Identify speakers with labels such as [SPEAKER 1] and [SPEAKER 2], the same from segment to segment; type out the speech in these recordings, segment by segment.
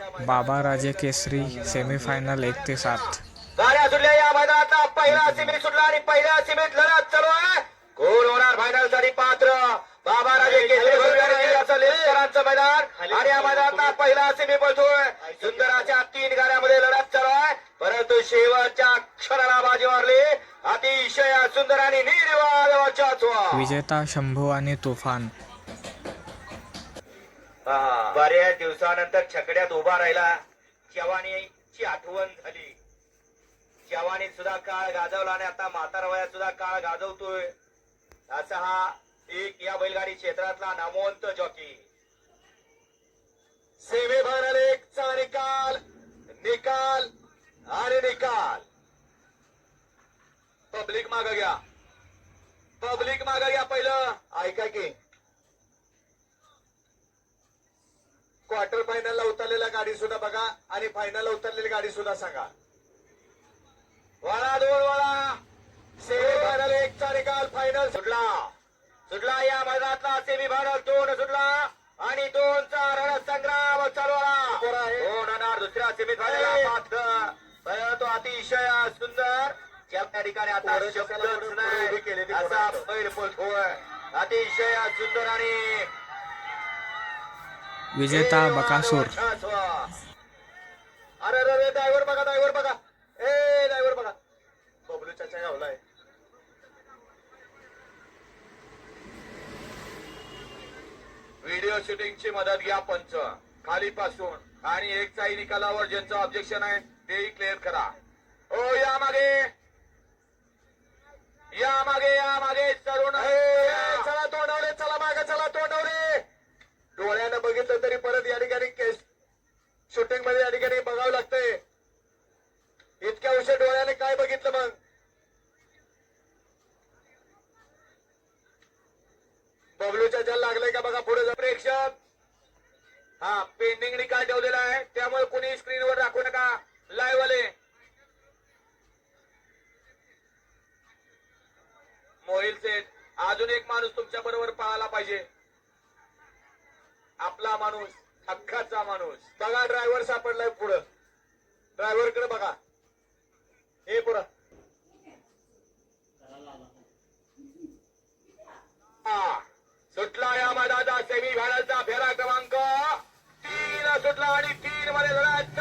[SPEAKER 1] बाबा राजे केसरी सेमीफायनल एक ते सात.
[SPEAKER 2] गाड्या सुटल्या या मैदानातला पहिला सिमेंट सुटला आणि पहिल्या सिमेंट लढत चालू आहे. कोण होणार फायनलसाठी पात्र बाबा राजे मैदान आणि या मैदानातला पहिला सिमी पळतोय. सुंदराच्या तीन गाड्यामध्ये लढत चालू आहे. परंतु शेवटच्या क्षणाला बाजी मारली. अतिशय सुंदर आणि चाचवा
[SPEAKER 1] विजेता शंभू आणि तुफान.
[SPEAKER 2] बऱ्याच दिवसानंतर छकड्यात उभा राहिला. जवानीची आठवण झाली. जवानी सुद्धा काळ गाजवला आणि आता म्हातारा वयात सुद्धा काळ गाजवतोय. असा हा एक या बैलगाडी क्षेत्रातला नामवंत जॉकी. सेवे फायनल एकचा निकाल निकाल आणि निकाल. पब्लिक माग घ्या. पब्लिक माग घ्या पहिलं. ऐका की. क्वार्टर फायनलला उतरलेल्या गाडी सुद्धा बघा आणि फायनलला उतरलेली गाडी सुद्धा सांगा. वळा दोन वळा. सेमी फायनल एकचा निकाल फायनल सुटला. सुटला या मैदानातला सेमी फायनल दोन सुटला आणि दोनचा रणसंग्राम चालू आला दोन होणार दुसऱ्या सेमी फायनल तो अतिशय सुंदर. ज्या त्या ठिकाणी आता शब्दच नाही. असा बैल पोहोचतोय अतिशय सुंदर आणि
[SPEAKER 1] विजेता बकासूर.
[SPEAKER 2] अरे अरे अरे ड्रायव्हर बघा ड्रायव्हर बघा. ए ड्रायव्हर बघा. बबलू चाचा गावलाय. व्हिडिओ शूटिंगची मदत घ्या पंच. खाली पासून आणि एक चाई निकालावर ज्यांचं ऑब्जेक्शन आहे तेही क्लिअर करा. ओ या मागे. या मागे या मागे. तरुण चला तोंडवले चला मागे चला तोंडवले डोळ्यानं बघितलं तरी परत या ठिकाणी केस शूटिंगमध्ये या ठिकाणी बघावं लागतंय. इतक्या उशीर डोळ्याने काय बघितलं मग? बबलूच्या जल लागलंय का बघा पुढे प्रेक्षक हा पेंडिंग निकाल ठेवलेला आहे. त्यामुळे कुणी स्क्रीनवर दाखवू नका. लाईव्ह आले मोहिल सेठ अजून एक माणूस तुमच्या बरोबर पाहायला पाहिजे. हा माणूस हक्काचा माणूस. बघा ड्रायव्हर सापडलाय पुढं. ड्रायव्हरकडे बघा. हे पुढं. सुटला या मधाचा सेमी फायनलचा फेरा क्रमांक. तीन सुटला आणि तीन मध्ये लढत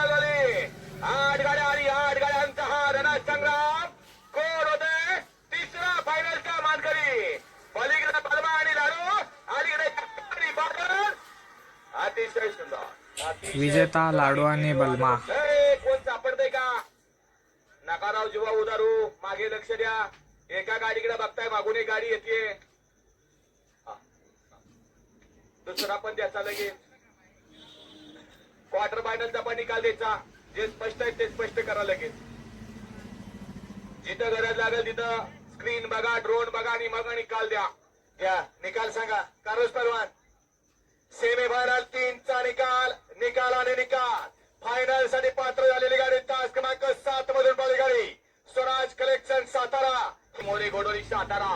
[SPEAKER 2] आठ गाड्या आणि आठ गाड्यांचा हा रणत
[SPEAKER 1] विजेता लाडू आणि बलमा.
[SPEAKER 2] कोण सापडतय का नकाराव जीवा उदारू मागे लक्ष द्या. एका गाडीकडे बघताय मागून एक गाडी येते दुसरा पण द्याचा लगेच. क्वार्टर फायनलचा पण निकाल द्यायचा. जे स्पष्ट आहे ते स्पष्ट करा लगेच. जिथं गरज लागेल तिथं स्क्रीन बघा ड्रोन बघा आणि मग निकाल द्या. द्या निकाल सांगा. कारोज परवान सेमी फायनल तीनचा निकाल. निकाल आणि निकाल. फायनलसाठी पात्र झालेली गाडी तास क्रमांक सात मधून पडली गाडी. स्वराज कलेक्शन सातारा. मोरे घोडोली सातारा.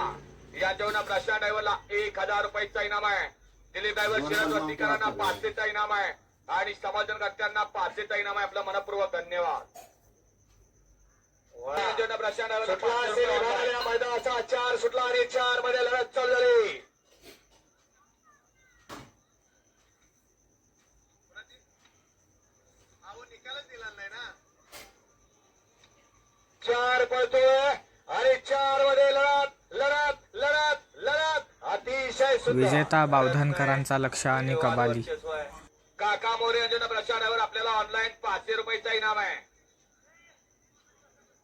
[SPEAKER 2] या जेवणा प्रशांत ड्रायव्हरला एक हजार रुपयाचा इनाम आहे. दिलीप ड्रायव्हर शरद वर्तीकरांना पाचशेचा इनाम आहे. आणि समाजनकर्त्यांना पाचशेचा इनाम आहे. आपला मनपूर्वक धन्यवाद. प्रशांत मैदानाचा. चार सुटला आणि चारमध्ये लढत चालू झाली. चार पळतोय. आणि चारमध्ये लढत लढत लढत लढत. अतिशय.
[SPEAKER 1] विजेता बावधनकरांचा लक्ष आणि कबाली.
[SPEAKER 2] काका मोरे यांच्या प्रचारावर आपल्याला ऑनलाईन पाचशे रुपयाचा इनाम आहे.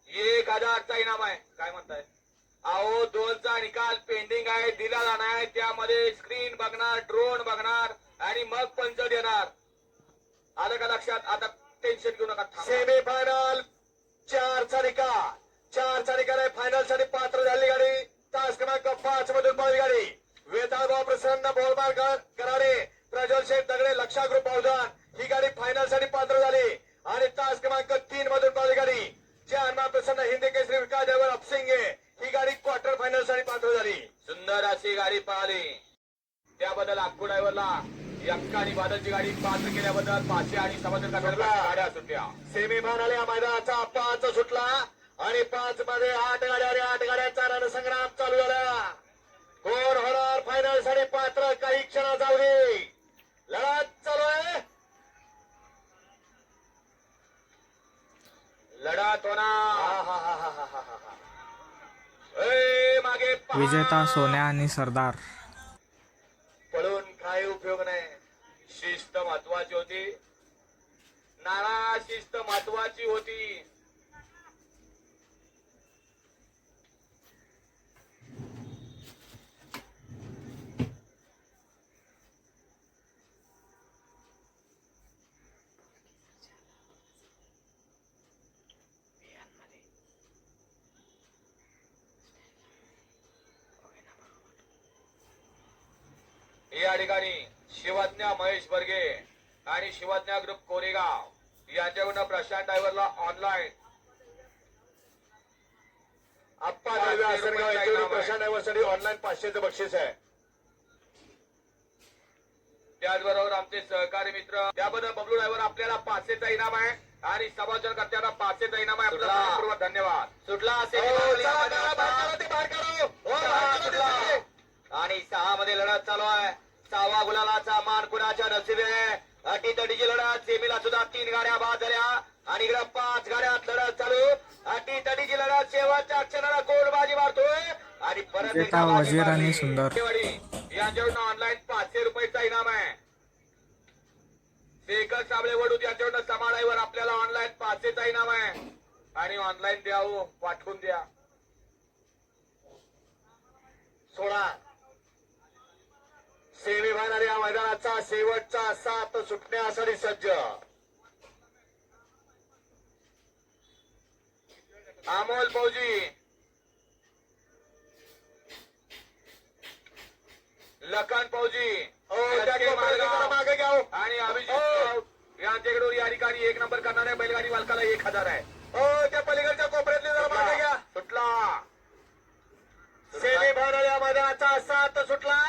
[SPEAKER 2] एक हजारचा इनाम आहे. काय म्हणताय? अहो दोनचा निकाल पेंडिंग आहे दिला जाणार. आहे त्यामध्ये स्क्रीन बघणार ड्रोन बघणार आणि मग पंच देणार. आलं का लक्षात आता टेन्शन घेऊ नका सेमी फायनल चारचा निकाल चारचा निकाल आहे फायनलसाठी पात्र झालेली गाडी तास क्रमांक पाच मधून पळली गाडी. वेताळगाव प्रसन्न बोलबार करारे प्रज्वल शेठ दगडे लक्षा ग्रुप अवधान ही गाडी फायनलसाठी पात्र झाली. आणि तास क्रमांक तीन मधून पळली गाडी. जे हनुमान प्रसन्न हिंदी केसरी विकास ड्रायव्हर अपसिंगे ही गाडी क्वार्टर फायनलसाठी पात्र झाली. सुंदर अशी गाडी पळाली त्याबद्दल अक्कू ड्रायव्हरला यक्का आणि बादलची गाडी पात्र केल्याबद्दल पाचशे आणि समाधान गाड्या सुटल्या.
[SPEAKER 3] सेमी आले या मैदानाचा पाच सुटला आणि पाच मध्ये आठ गाड्या आणि आठ गाड्यांचा रणसंग्राम चालू झाला. कोण होणार फायनलसाठी पात्र काही क्षणात जाऊ दे. लढत चालू आहे.
[SPEAKER 2] लढत होणार.
[SPEAKER 1] विजेता सोन्या आणि सरदार.
[SPEAKER 3] काही उपयोग नाही.
[SPEAKER 2] शिस्त महत्वाची होती. नाना शिस्त महत्वाची होती या ठिकाणी शिवज्ञा महेश बर्गे आणि शिवज्ञा ग्रुप कोरेगाव. यांच्याकडून प्रशांत ड्रायव्हरला ऑनलाईन
[SPEAKER 3] आप्पा दळवे आसनगाव यांच्याकडून प्रशांत ड्रायव्हरसाठी ऑनलाईन पाचशेचं बक्षीस आहे.
[SPEAKER 2] त्याचबरोबर आमचे सहकारी मित्र त्याबद्दल बबलू ड्रायव्हर आपल्याला पाचशेचा इनाम आहे आणि समाजकर्त्यांना पाचशेचा इनाम आहे. आपल्याला धन्यवाद. सुटला
[SPEAKER 3] हो, करा. हो, ते.
[SPEAKER 2] आणि सहा मध्ये लढत चालू आहे. सहावा गुलालाचा मान कुणाच्या नशिबे? अटी तटीची लढत सेमीला सुद्धा तीन गाड्या बाद झाल्या. आणि इकडे पाच गाड्यात लढत चालू. अटी तटीची लढत शेवटच्या क्षणाला गोलबाजी मारतोय. आणि परत एकदा बाजी
[SPEAKER 1] आणि
[SPEAKER 2] मारली.
[SPEAKER 1] सुंदर.
[SPEAKER 2] यांच्याकडून ऑनलाईन पाचशे रुपयाचा इनाम आहे. शेखर साबळे वडूद यांच्याकडून समाडाईवर आपल्याला ऑनलाईन पाचशेचा इनाम आहे. आणि ऑनलाईन द्यावं पाठवून द्या.
[SPEAKER 3] सोळा. सेमी फायनल या मैदानाचा शेवटचा सात सुटण्यासाठी सज्ज.
[SPEAKER 2] अमोल फौजी. लखन फौजी.
[SPEAKER 3] हो मागे घ्या हो.
[SPEAKER 2] आणि अभिजित
[SPEAKER 3] हो.
[SPEAKER 2] यांच्याकडून या ठिकाणी एक नंबर करणाऱ्या बैलगाडी मालकाला एक हजार आहे.
[SPEAKER 3] हो त्या पलीकडच्या कोपऱ्यातले जरा मागे घ्या.
[SPEAKER 2] सुटला
[SPEAKER 3] सेमी या मैदानाचा सात सुटला.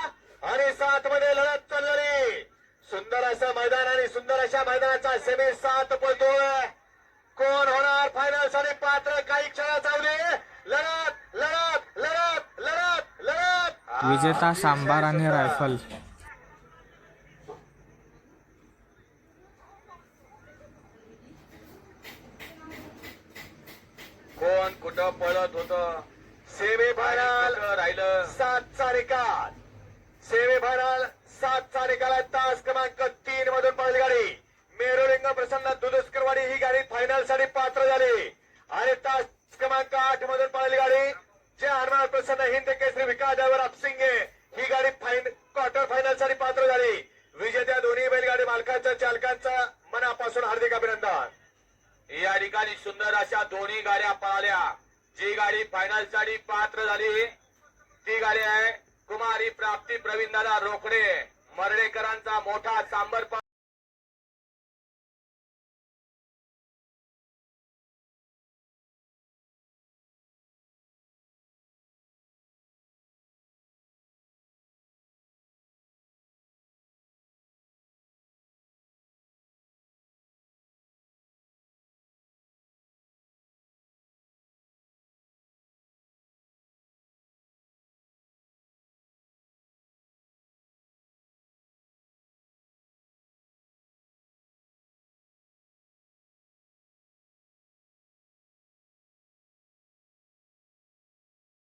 [SPEAKER 3] आणि सात मध्ये लढत चाललेली. सुंदर असं मैदान आणि सुंदर अशा मैदानाचा सेमी सात पळतोय कोण होणार फायनलसाठी? पात्र काही क्षणात चावले लढत लढत लढत लढत लढत.
[SPEAKER 1] विजेता सांबार आणि रायफल.
[SPEAKER 2] कोण कुठं पळत होत?
[SPEAKER 3] सेमी फायनल
[SPEAKER 2] राहिलं.
[SPEAKER 3] सातचा निकाल सेमी फायनल सातचा निकाल तास क्रमांक तीन मधून पळली गाडी. मेरुलिंग प्रसन्न दुधस्करवाडी ही गाडी फायनलसाठी पात्र झाली. आणि तास क्रमांक आठ मधून पळली गाडी. जे हनुमान प्रसन्न हिंद केसरी विकास ड्रायव्हर अपसिंगे. ही गाडी फायन क्वार्टर फायनलसाठी पात्र झाली. विजेत्या दोन्ही बैलगाडी मालकांचा चालकांचा मनापासून हार्दिक अभिनंदन.
[SPEAKER 2] या ठिकाणी सुंदर अशा दोन्ही गाड्या पळाल्या. जी गाडी फायनलसाठी पात्र झाली ती गाडी आहे कुमारी प्राप्ती प्रवीण दादा रोकडे मर्डेकरांचा मोठा सांबर